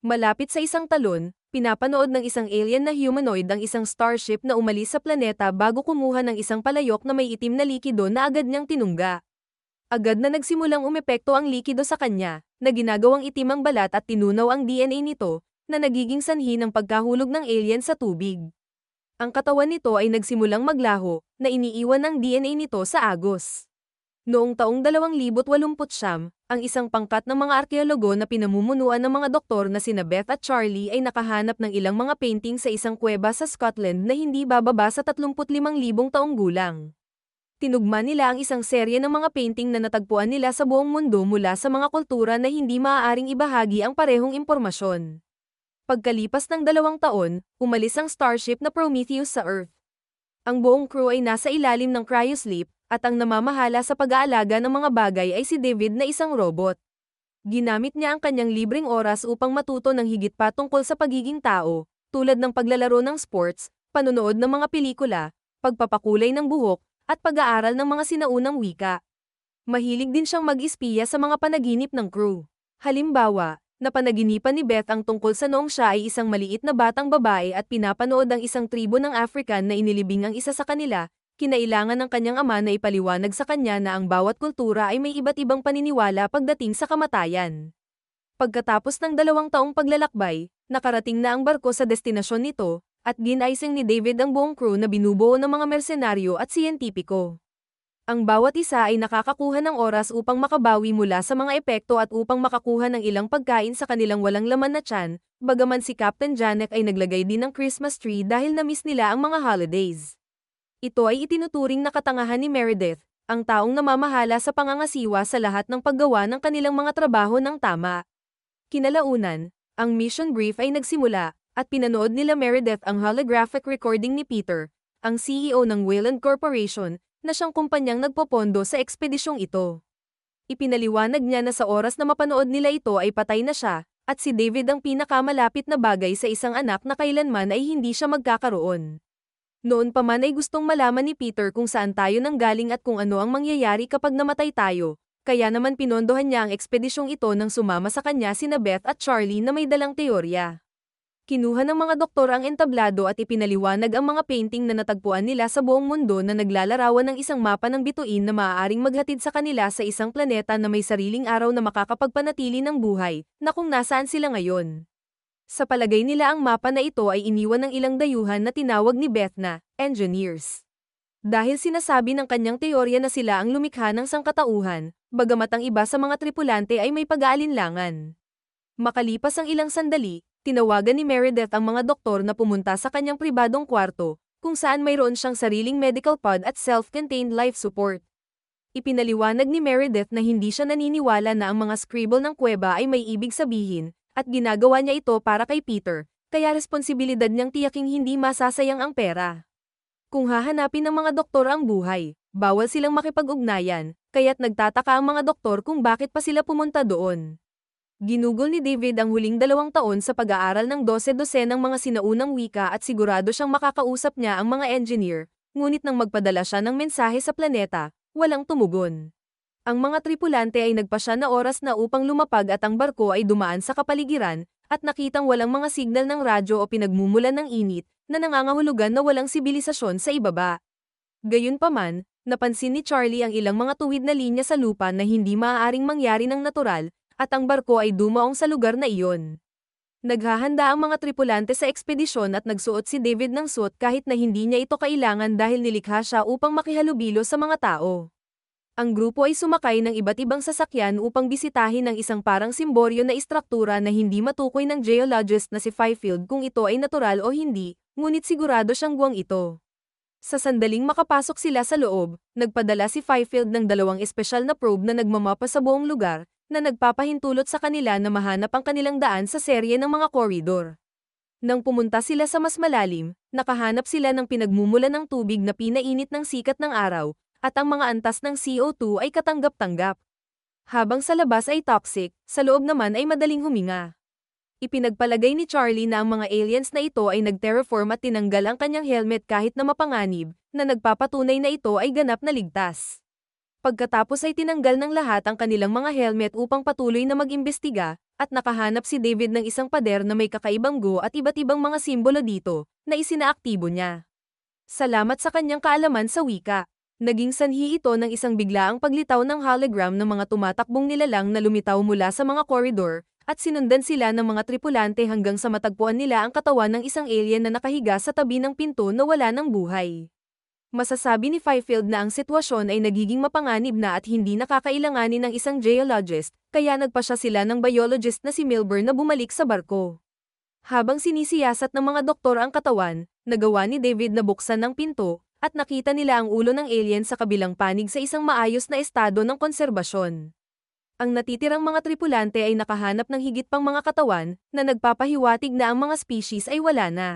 Malapit sa isang talon, pinapanood ng isang alien na humanoid ang isang starship na umalis sa planeta bago kumuha ng isang palayok na may itim na likido na agad niyang tinungga. Agad na nagsimulang umepekto ang likido sa kanya, na ginagawang itim ang balat at tinunaw ang DNA nito, na nagiging sanhi ng pagkahulog ng alien sa tubig. Ang katawan nito ay nagsimulang maglaho, na iniiwan ng DNA nito sa agos. Noong taong 2089, ang isang pangkat ng mga arkeologo na pinamumunuan ng mga doktor na sina Beth at Charlie ay nakahanap ng ilang mga painting sa isang kuweba sa Scotland na hindi bababa sa 35,000 taong gulang. Tinugma nila ang isang serye ng mga painting na natagpuan nila sa buong mundo mula sa mga kultura na hindi maaaring ibahagi ang parehong impormasyon. Pagkalipas ng dalawang taon, umalis ang starship na Prometheus sa Earth. Ang buong crew ay nasa ilalim ng cryosleep, at ang namamahala sa pag-aalaga ng mga bagay ay si David na isang robot. Ginamit niya ang kanyang libreng oras upang matuto ng higit pa tungkol sa pagiging tao, tulad ng paglalaro ng sports, panonood ng mga pelikula, pagpapakulay ng buhok, at pag-aaral ng mga sinaunang wika. Mahilig din siyang mag-espiya sa mga panaginip ng crew. Halimbawa, napanaginipan ni Beth ang tungkol sa noong siya ay isang maliit na batang babae at pinapanood ang isang tribo ng African na inilibing ang isa sa kanila, kinailangan ng kanyang ama na ipaliwanag sa kanya na ang bawat kultura ay may iba't ibang paniniwala pagdating sa kamatayan. Pagkatapos ng dalawang taong paglalakbay, nakarating na ang barko sa destinasyon nito, at ginaising ni David ang buong crew na binubuo ng mga mersenaryo at siyentipiko. Ang bawat isa ay nakakakuha ng oras upang makabawi mula sa mga epekto at upang makakuha ng ilang pagkain sa kanilang walang laman na tiyan, bagaman si Captain Janek ay naglagay din ng Christmas tree dahil na-miss nila ang mga holidays. Ito ay itinuturing na katangahan ni Meredith, ang taong namamahala sa pangangasiwa sa lahat ng paggawa ng kanilang mga trabaho ng tama. Kinalaunan, ang mission brief ay nagsimula, at pinanood nila Meredith ang holographic recording ni Peter, ang CEO ng Wayland Corporation, na siyang kumpanyang nagpopondo sa ekspedisyong ito. Ipinaliwanag niya na sa oras na mapanood nila ito ay patay na siya, at si David ang pinakamalapit na bagay sa isang anak na kailanman ay hindi siya magkakaroon. Noon pa man ay gustong malaman ni Peter kung saan tayo nanggaling at kung ano ang mangyayari kapag namatay tayo, kaya naman pinondohan niya ang ekspedisyong ito nang sumama sa kanya sina Beth at Charlie na may dalang teorya. Kinuha ng mga doktor ang entablado at ipinaliwanag ang mga painting na natagpuan nila sa buong mundo na naglalarawan ng isang mapa ng bituin na maaaring maghatid sa kanila sa isang planeta na may sariling araw na makakapagpanatili ng buhay, na kung nasaan sila ngayon. Sa palagay nila ang mapa na ito ay iniwan ng ilang dayuhan na tinawag ni Beth na engineers. Dahil sinasabi ng kanyang teorya na sila ang lumikha ng sangkatauhan, bagamat ang iba sa mga tripulante ay may pag-aalinlangan. Makalipas ang ilang sandali, tinawagan ni Meredith ang mga doktor na pumunta sa kanyang pribadong kwarto, kung saan mayroon siyang sariling medical pod at self-contained life support. Ipinaliwanag ni Meredith na hindi siya naniniwala na ang mga scribble ng kuweba ay may ibig sabihin, at ginagawa niya ito para kay Peter, kaya responsibilidad niyang tiyaking hindi masasayang ang pera. Kung hahanapin ng mga doktor ang buhay, bawal silang makipag-ugnayan, kaya't nagtataka ang mga doktor kung bakit pa sila pumunta doon. Ginugol ni David ang huling dalawang taon sa pag-aaral ng dose-dose ng mga sinaunang wika at sigurado siyang makakausap niya ang mga engineer, ngunit nang magpadala siya ng mensahe sa planeta, walang tumugon. Ang mga tripulante ay nagpasya na oras na upang lumapag at ang barko ay dumaan sa kapaligiran, at nakitang walang mga signal ng radyo o pinagmumulan ng init, na nangangahulugan na walang sibilisasyon sa ibaba. Gayunpaman, napansin ni Charlie ang ilang mga tuwid na linya sa lupa na hindi maaaring mangyari ng natural, at ang barko ay dumaong sa lugar na iyon. Naghahanda ang mga tripulante sa ekspedisyon at nagsuot si David ng suot kahit na hindi niya ito kailangan dahil nilikha siya upang makihalubilo sa mga tao. Ang grupo ay sumakay ng iba't ibang sasakyan upang bisitahin ang isang parang simboryo na istruktura na hindi matukoy ng geologist na si Fifield kung ito ay natural o hindi, ngunit sigurado siyang guwang ito. Sa sandaling makapasok sila sa loob, nagpadala si Fifield ng dalawang espesyal na probe na nagmamapa sa buong lugar, na nagpapahintulot sa kanila na mahanap ang kanilang daan sa serye ng mga koridor. Nang pumunta sila sa mas malalim, nakahanap sila ng pinagmumula ng tubig na pinainit ng sikat ng araw, at ang mga antas ng CO2 ay katanggap-tanggap. Habang sa labas ay toxic, sa loob naman ay madaling huminga. Ipinagpalagay ni Charlie na ang mga aliens na ito ay nag-terraform at tinanggal ang kanyang helmet kahit na mapanganib, na nagpapatunay na ito ay ganap na ligtas. Pagkatapos ay tinanggal ng lahat ang kanilang mga helmet upang patuloy na mag-imbestiga, at nakahanap si David ng isang pader na may kakaibang go at iba't ibang mga simbolo dito, na isinaaktibo niya. Salamat sa kanyang kaalaman sa wika. Naging sanhi ito ng isang biglaang paglitaw ng hologram ng mga tumatakbong nilalang na lumitaw mula sa mga koridor, at sinundan sila ng mga tripulante hanggang sa matagpuan nila ang katawan ng isang alien na nakahiga sa tabi ng pinto na wala ng buhay. Masasabi ni Fifield na ang sitwasyon ay nagiging mapanganib na at hindi nakakailanganin ng isang geologist, kaya nagpa siya sila ng biologist na si Milburn na bumalik sa barko. Habang sinisiyasat ng mga doktor ang katawan, nagawa ni David na buksan ng pinto, at nakita nila ang ulo ng alien sa kabilang panig sa isang maayos na estado ng konserbasyon. Ang natitirang mga tripulante ay nakahanap ng higit pang mga katawan, na nagpapahiwatig na ang mga species ay wala na.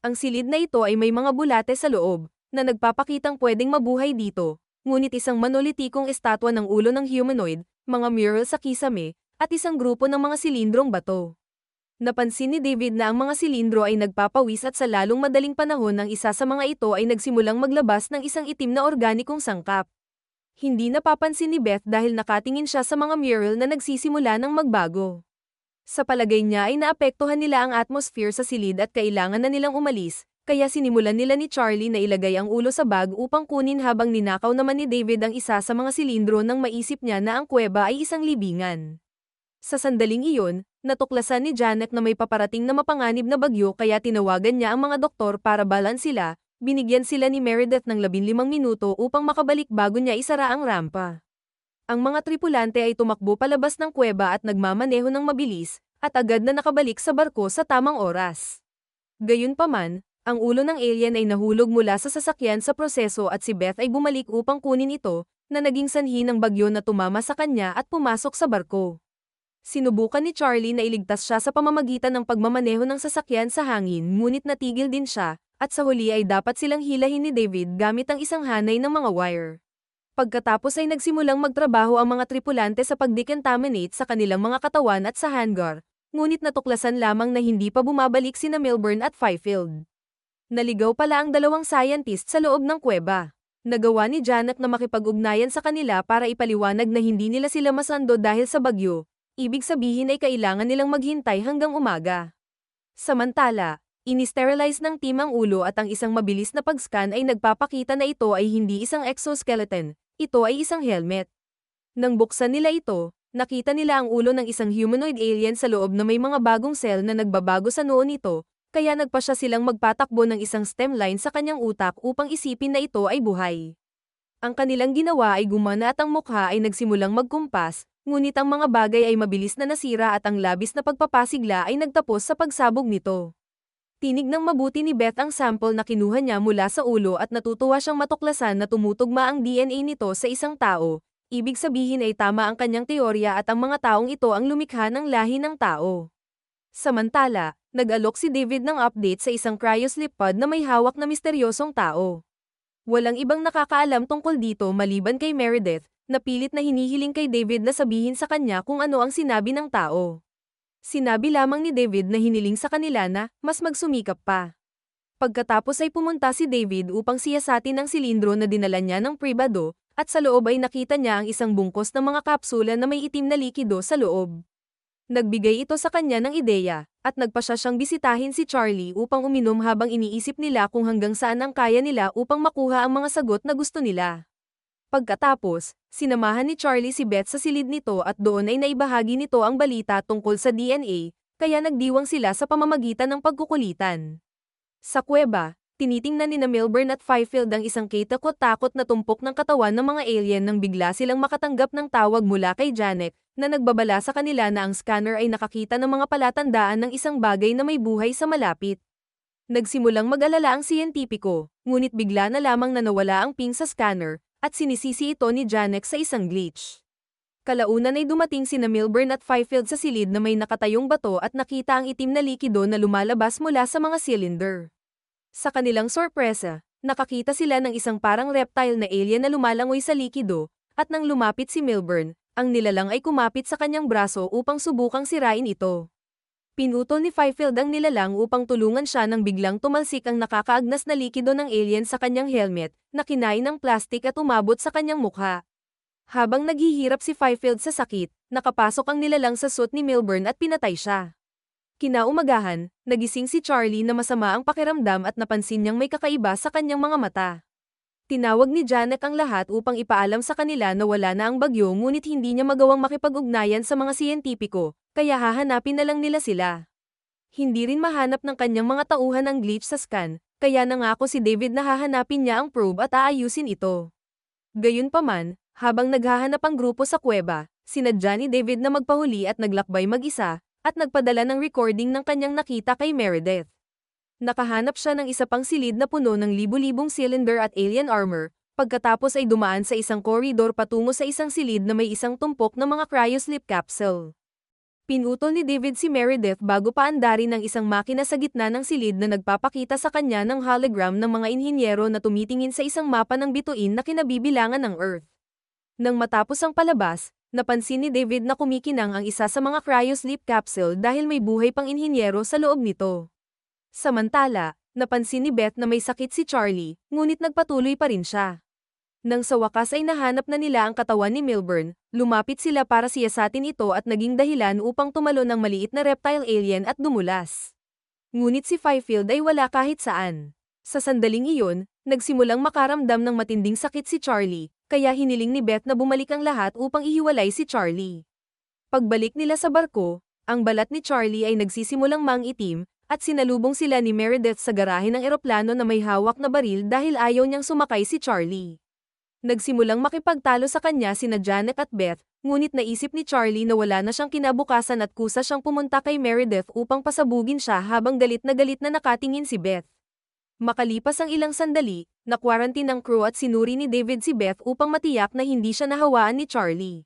Ang silid na ito ay may mga bulate sa loob, na nagpapakitang pwedeng mabuhay dito, ngunit isang monolitikong estatwa ng ulo ng humanoid, mga mural sa kisame, at isang grupo ng mga silindrong bato. Napansin ni David na ang mga silindro ay nagpapawis at sa lalong madaling panahon ang isa sa mga ito ay nagsimulang maglabas ng isang itim na organikong sangkap. Hindi napapansin ni Beth dahil nakatingin siya sa mga mural na nagsisimula ng magbago. Sa palagay niya ay naapektuhan nila ang atmosphere sa silid at kailangan na nilang umalis, kaya sinimulan nila ni Charlie na ilagay ang ulo sa bag upang kunin habang ninakaw naman ni David ang isa sa mga silindro nang maisip niya na ang kuweba ay isang libingan. Sa sandaling iyon, natuklasan ni Janet na may paparating na mapanganib na bagyo kaya tinawagan niya ang mga doktor para balan sila, binigyan sila ni Meredith ng 15 minuto upang makabalik bago niya isara ang rampa. Ang mga tripulante ay tumakbo palabas ng kuweba at nagmamaneho ng mabilis, at agad na nakabalik sa barko sa tamang oras. Gayunpaman, ang ulo ng alien ay nahulog mula sa sasakyan sa proseso at si Beth ay bumalik upang kunin ito, na naging sanhi ng bagyo na tumama sa kanya at pumasok sa barko. Sinubukan ni Charlie na iligtas siya sa pamamagitan ng pagmamaneho ng sasakyan sa hangin ngunit natigil din siya, at sa huli ay dapat silang hilahin ni David gamit ang isang hanay ng mga wire. Pagkatapos ay nagsimulang magtrabaho ang mga tripulante sa pagdecontaminate sa kanilang mga katawan at sa hangar, ngunit natuklasan lamang na hindi pa bumabalik sina Milburn at Fifield. Naligaw pala ang dalawang scientist sa loob ng kuweba. Nagawa ni Janet na makipag-ugnayan sa kanila para ipaliwanag na hindi nila sila masando dahil sa bagyo, ibig sabihin ay kailangan nilang maghintay hanggang umaga. Samantala, inisterilize ng team ang ulo at ang isang mabilis na pag-scan ay nagpapakita na ito ay hindi isang exoskeleton, ito ay isang helmet. Nang buksan nila ito, nakita nila ang ulo ng isang humanoid alien sa loob na may mga bagong cell na nagbabago sa noon nito, kaya nagpa siya silang magpatakbo ng isang stem line sa kanyang utak upang isipin na ito ay buhay. Ang kanilang ginawa ay gumana at ang mukha ay nagsimulang magkumpas, ngunit ang mga bagay ay mabilis na nasira at ang labis na pagpapasigla ay nagtapos sa pagsabog nito. Tinig ng mabuti ni Beth ang sample na kinuha niya mula sa ulo at natutuwa siyang matuklasan na tumutugma ang DNA nito sa isang tao, ibig sabihin ay tama ang kanyang teorya at ang mga taong ito ang lumikha ng lahi ng tao. Samantala, nag-alok si David ng update sa isang cryoslip pod na may hawak na misteryosong tao. Walang ibang nakakaalam tungkol dito maliban kay Meredith, na pilit na hinihiling kay David na sabihin sa kanya kung ano ang sinabi ng tao. Sinabi lamang ni David na hiniling sa kanila na mas magsumikap pa. Pagkatapos ay pumunta si David upang siyasatin ang silindro na dinala niya ng pribado, at sa loob ay nakita niya ang isang bungkos ng mga kapsula na may itim na likido sa loob. Nagbigay ito sa kanya ng ideya, at nagpa siya siyang bisitahin si Charlie upang uminom habang iniisip nila kung hanggang saan ang kaya nila upang makuha ang mga sagot na gusto nila. Pagkatapos, sinamahan ni Charlie si Beth sa silid nito at doon ay naibahagi nito ang balita tungkol sa DNA, kaya nagdiwang sila sa pamamagitan ng pagkukulitan. Sa kuweba, tinitingnan ni na Milburn at Fifield ang isang kitakot-takot na tumpok ng katawan ng mga alien nang bigla silang makatanggap ng tawag mula kay Janet, na nagbabala sa kanila na ang scanner ay nakakita ng mga palatandaan ng isang bagay na may buhay sa malapit. Nagsimulang mag-alala ang siyentipiko, ngunit bigla na lamang na nawala ang ping sa scanner, at sinisisi ito ni Janek sa isang glitch. Kalaunan ay dumating sina Milburn at Fifield sa silid na may nakatayong bato at nakita ang itim na likido na lumalabas mula sa mga cylinder. Sa kanilang sorpresa, nakakita sila ng isang parang reptile na alien na lumalangoy sa likido, at nang lumapit si Milburn, ang nilalang ay kumapit sa kanyang braso upang subukang sirain ito. Pinutol ni Fifield ang nilalang upang tulungan siya nang biglang tumalsik ang nakakaagnas na likido ng alien sa kanyang helmet, na kinain ng plastik at umabot sa kanyang mukha. Habang naghihirap si Fifield sa sakit, nakapasok ang nilalang sa suit ni Milburn at pinatay siya. Kinaumagahan, nagising si Charlie na masama ang pakiramdam at napansin niyang may kakaiba sa kanyang mga mata. Tinawag ni Janek ang lahat upang ipaalam sa kanila na wala na ang bagyo ngunit hindi niya magawang makipag-ugnayan sa mga siyentipiko, kaya hahanapin na lang nila sila. Hindi rin mahanap ng kanyang mga tauhan ang glitch sa scan, kaya nangako si David na hahanapin niya ang probe at aayusin ito. Gayunpaman, habang naghahanap ang grupo sa kuweba, sinadya ni David na magpahuli at naglakbay mag-isa, at nagpadala ng recording ng kanyang nakita kay Meredith. Nakahanap siya ng isa pang silid na puno ng libu-libong cylinder at alien armor, pagkatapos ay dumaan sa isang koridor patungo sa isang silid na may isang tumpok ng mga cryoslip capsule. Pinutol ni David si Meredith bago paandarin ng isang makina sa gitna ng silid na nagpapakita sa kanya ng hologram ng mga inhinyero na tumitingin sa isang mapa ng bituin na kinabibilangan ng Earth. Nang matapos ang palabas, napansin ni David na kumikinang ang isa sa mga cryosleep capsule dahil may buhay pang inhinyero sa loob nito. Samantala, napansin ni Beth na may sakit si Charlie, ngunit nagpatuloy pa rin siya. Nang sa wakas ay nahanap na nila ang katawan ni Milburn, lumapit sila para siyasatin ito at naging dahilan upang tumalo ng maliit na reptile alien at dumulas. Ngunit si Fifield ay wala kahit saan. Sa sandaling iyon, nagsimulang makaramdam ng matinding sakit si Charlie, kaya hiniling ni Beth na bumalik ang lahat upang ihiwalay si Charlie. Pagbalik nila sa barko, ang balat ni Charlie ay nagsisimulang mang-itim, at sinalubong sila ni Meredith sa garahe ng eroplano na may hawak na baril dahil ayaw niyang sumakay si Charlie. Nagsimulang makipagtalo sa kanya sina Janet at Beth, ngunit naisip ni Charlie na wala na siyang kinabukasan at kusa siyang pumunta kay Meredith upang pasabugin siya habang galit na galit na nakatingin si Beth. Makalipas ang ilang sandali, na-quarantine ng crew at sinuri ni David si Beth upang matiyak na hindi siya nahawaan ni Charlie.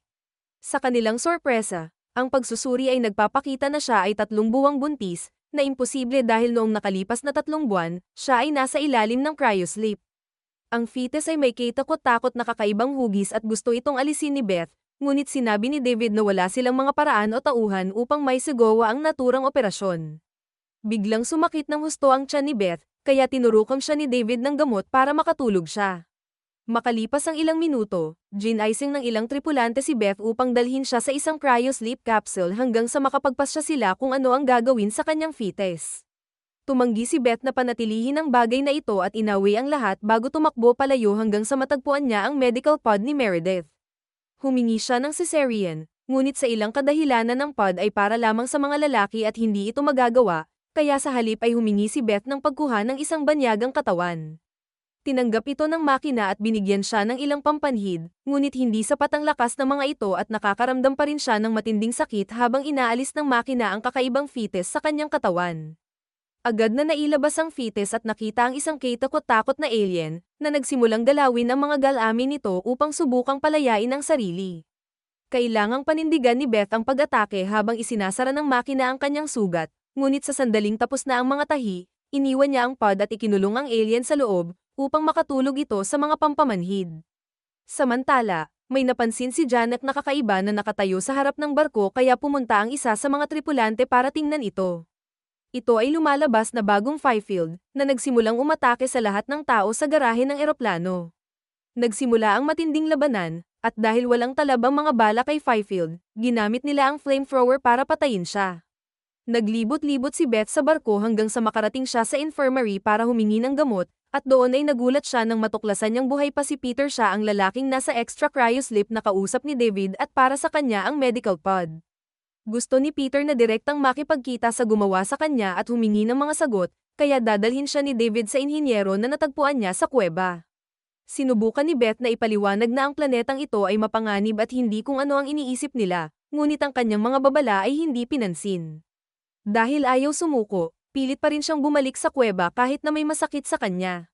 Sa kanilang sorpresa, ang pagsusuri ay nagpapakita na siya ay tatlong buwang buntis, na imposible dahil noong nakalipas na tatlong buwan, siya ay nasa ilalim ng cryosleep. Ang fetus ay may kitakot-takot na kakaibang hugis at gusto itong alisin ni Beth, ngunit sinabi ni David na wala silang mga paraan o tauhan upang may sigawa ang naturang operasyon. Biglang sumakit ng husto ang tiyan ni Beth, kaya tinurukan siya ni David ng gamot para makatulog siya. Makalipas ang ilang minuto, ginising ng ilang tripulante si Beth upang dalhin siya sa isang cryosleep capsule hanggang sa makapagpasya sila kung ano ang gagawin sa kanyang fetus. Tumanggi si Beth na panatilihin ang bagay na ito at inawi ang lahat bago tumakbo palayo hanggang sa matagpuan niya ang medical pod ni Meredith. Humingi siya ng cesarean, ngunit sa ilang kadahilanan ng pod ay para lamang sa mga lalaki at hindi ito magagawa, kaya sa halip ay humingi si Beth ng pagkuha ng isang banyagang katawan. Tinanggap ito ng makina at binigyan siya ng ilang pampanhid, ngunit hindi sapat ang lakas ng mga ito at nakakaramdam pa rin siya ng matinding sakit habang inaalis ng makina ang kakaibang fetus sa kanyang katawan. Agad na nailabas ang fetus at nakita ang isang kitakot-takot na alien, na nagsimulang galawin ang mga galamin nito upang subukang palayain ang sarili. Kailangang panindigan ni Beth ang pag-atake habang isinasara ng makina ang kanyang sugat, ngunit sa sandaling tapos na ang mga tahi, iniwan niya ang pod at ikinulong ang alien sa loob, upang makatulog ito sa mga pampamanhid. Samantala, may napansin si Janet na kakaiba na nakatayo sa harap ng barko kaya pumunta ang isa sa mga tripulante para tingnan ito. Ito ay lumalabas na bagong Fifield, na nagsimulang umatake sa lahat ng tao sa garahe ng eroplano. Nagsimula ang matinding labanan, at dahil walang talabang mga bala kay Fifield, ginamit nila ang flamethrower para patayin siya. Naglibot-libot si Beth sa barko hanggang sa makarating siya sa infirmary para humingi ng gamot, at doon ay nagulat siya nang matuklasan niyang buhay pa si Peter siya ang lalaking nasa extra cryoslip na kausap ni David at para sa kanya ang medical pod. Gusto ni Peter na direktang makipagkita sa gumawa sa kanya at humingi ng mga sagot, kaya dadalhin siya ni David sa inhinyero na natagpuan niya sa kuweba. Sinubukan ni Beth na ipaliwanag na ang planetang ito ay mapanganib at hindi kung ano ang iniisip nila, ngunit ang kanyang mga babala ay hindi pinansin. Dahil ayaw sumuko, pilit pa rin siyang bumalik sa kuweba kahit na may masakit sa kanya.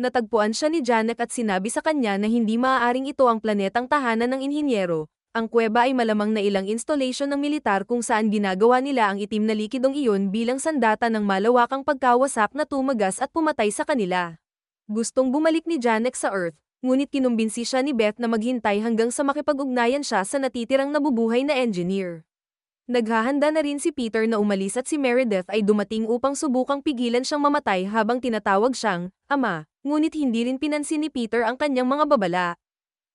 Natagpuan siya ni Janek at sinabi sa kanya na hindi maaaring ito ang planetang tahanan ng inhinyero. Ang kuweba ay malamang na ilang installation ng militar kung saan ginagawa nila ang itim na likidong iyon bilang sandata ng malawakang pagkawasak na tumagas at pumatay sa kanila. Gustong bumalik ni Janek sa Earth, ngunit kinumbinsi siya ni Beth na maghintay hanggang sa makipag-ugnayan siya sa natitirang nabubuhay na engineer. Naghahanda na rin si Peter na umalis at si Meredith ay dumating upang subukang pigilan siyang mamatay habang tinatawag siyang, Ama, ngunit hindi rin pinansin ni Peter ang kanyang mga babala.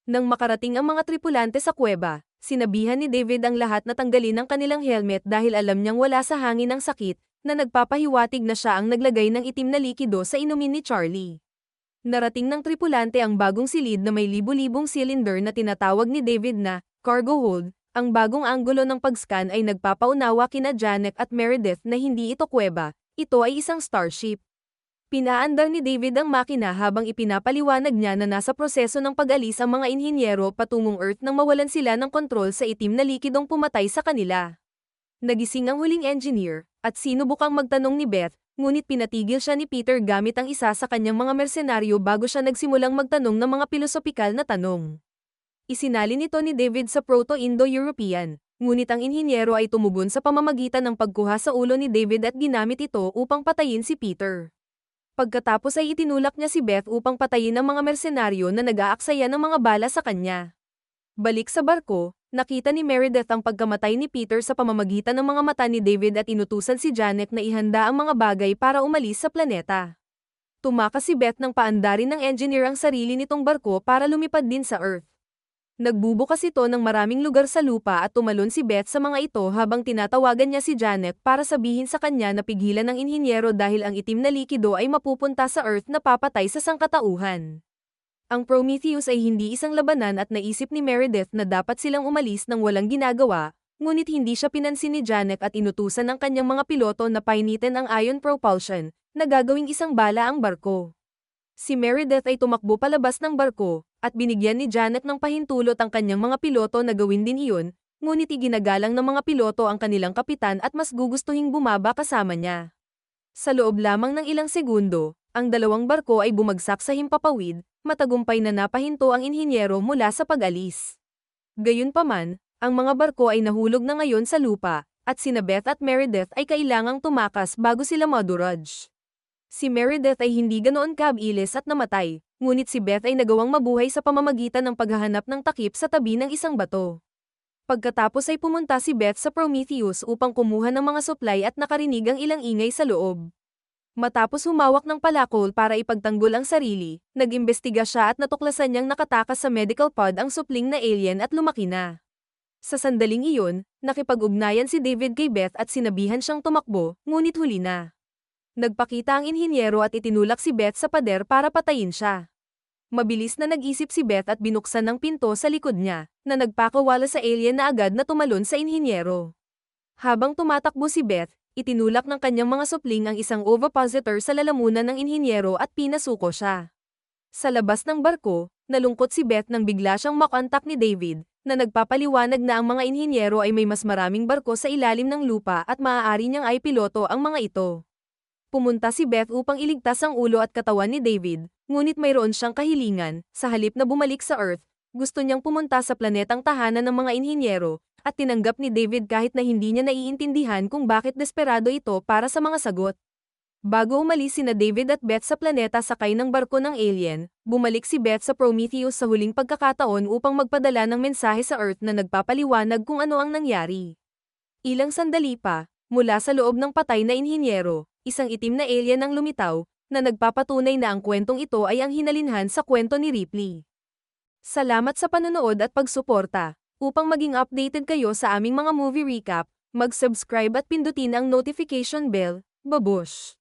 Nang makarating ang mga tripulante sa kuweba, sinabihan ni David ang lahat na tanggalin ang kanilang helmet dahil alam niyang wala sa hangin ang sakit, na nagpapahiwatig na siya ang naglagay ng itim na likido sa inumin ni Charlie. Narating ng tripulante ang bagong silid na may libu-libong cylinder na tinatawag ni David na cargo hold. Ang bagong anggulo ng pag-scan ay nagpapaunawa kina Janek at Meredith na hindi ito kuweba, ito ay isang starship. Pinaandar ni David ang makina habang ipinapaliwanag niya na nasa proseso ng pag-alis ang mga inhinyero patungong Earth nang mawalan sila ng kontrol sa itim na likidong pumatay sa kanila. Nagising ang huling engineer, at sinubukang magtanong ni Beth, ngunit pinatigil siya ni Peter gamit ang isa sa kanyang mga mersenaryo bago siya nagsimulang magtanong ng mga pilosopikal na tanong. Isinali nito ni David sa Proto-Indo-European, ngunit ang inhinyero ay tumugon sa pamamagitan ng pagkuha sa ulo ni David at ginamit ito upang patayin si Peter. Pagkatapos ay itinulak niya si Beth upang patayin ang mga mersenaryo na nag-aaksaya ng mga bala sa kanya. Balik sa barko, nakita ni Meredith ang pagkamatay ni Peter sa pamamagitan ng mga mata ni David at inutusan si Janet na ihanda ang mga bagay para umalis sa planeta. Tumakas si Beth ng paandarin ng engineer ang sarili nitong barko para lumipad din sa Earth. Nagbubukas ito ng maraming lugar sa lupa at tumalon si Beth sa mga ito habang tinatawagan niya si Janet para sabihin sa kanya na pigilan ng inhinyero dahil ang itim na likido ay mapupunta sa Earth na papatay sa sangkatauhan. Ang Prometheus ay hindi isang labanan at naisip ni Meredith na dapat silang umalis nang walang ginagawa, ngunit hindi siya pinansin ni Janet at inutusan ng kanyang mga piloto na painitin ang ion propulsion, na gagawing isang bala ang barko. Si Meredith ay tumakbo palabas ng barko, at binigyan ni Janet ng pahintulot ang kanyang mga piloto na gawin din iyon, ngunit iginagalang ng mga piloto ang kanilang kapitan at mas gugustuhing bumaba kasama niya. Sa loob lamang ng ilang segundo, ang dalawang barko ay bumagsak sa himpapawid, matagumpay na napahinto ang inhinyero mula sa pag-alis. Gayunpaman, ang mga barko ay nahulog na ngayon sa lupa, at sina Beth at Meredith ay kailangang tumakas bago sila madurage. Si Meredith ay hindi ganoon kabilis at namatay, ngunit si Beth ay nagawang mabuhay sa pamamagitan ng paghahanap ng takip sa tabi ng isang bato. Pagkatapos ay pumunta si Beth sa Prometheus upang kumuha ng mga supply at nakarinig ang ilang ingay sa loob. Matapos humawak ng palakol para ipagtanggol ang sarili, nag-imbestiga siya at natuklasan niyang nakatakas sa medical pod ang supling na alien at lumaki na. Sa sandaling iyon, nakipag-ugnayan si David kay Beth at sinabihan siyang tumakbo, ngunit huli na. Nagpakita ang inhinyero at itinulak si Beth sa pader para patayin siya. Mabilis na nag-isip si Beth at binuksan ng pinto sa likod niya, na nagpakawala sa alien na agad na tumalon sa inhinyero. Habang tumatakbo si Beth, itinulak ng kanyang mga supling ang isang ovipositor sa lalamunan ng inhinyero at pinasuko siya. Sa labas ng barko, nalungkot si Beth nang bigla siyang makontak ni David, na nagpapaliwanag na ang mga inhinyero ay may mas maraming barko sa ilalim ng lupa at maaari niyang ay piloto ang mga ito. Pumunta si Beth upang iligtas ang ulo at katawan ni David, ngunit mayroon siyang kahilingan, sa halip na bumalik sa Earth, gusto niyang pumunta sa planetang tahanan ng mga inhinyero, at tinanggap ni David kahit na hindi niya naiintindihan kung bakit desperado ito para sa mga sagot. Bago umalis sina David at Beth sa planeta sakay ng barko ng alien, bumalik si Beth sa Prometheus sa huling pagkakataon upang magpadala ng mensahe sa Earth na nagpapaliwanag kung ano ang nangyari. Ilang sandali pa, mula sa loob ng patay na inhinyero, isang itim na alien ang lumitaw, na nagpapatunay na ang kwentong ito ay ang hinalinhan sa kwento ni Ripley. Salamat sa panonood at pagsuporta. Upang maging updated kayo sa aming mga movie recap, mag-subscribe at pindutin ang notification bell. Babush!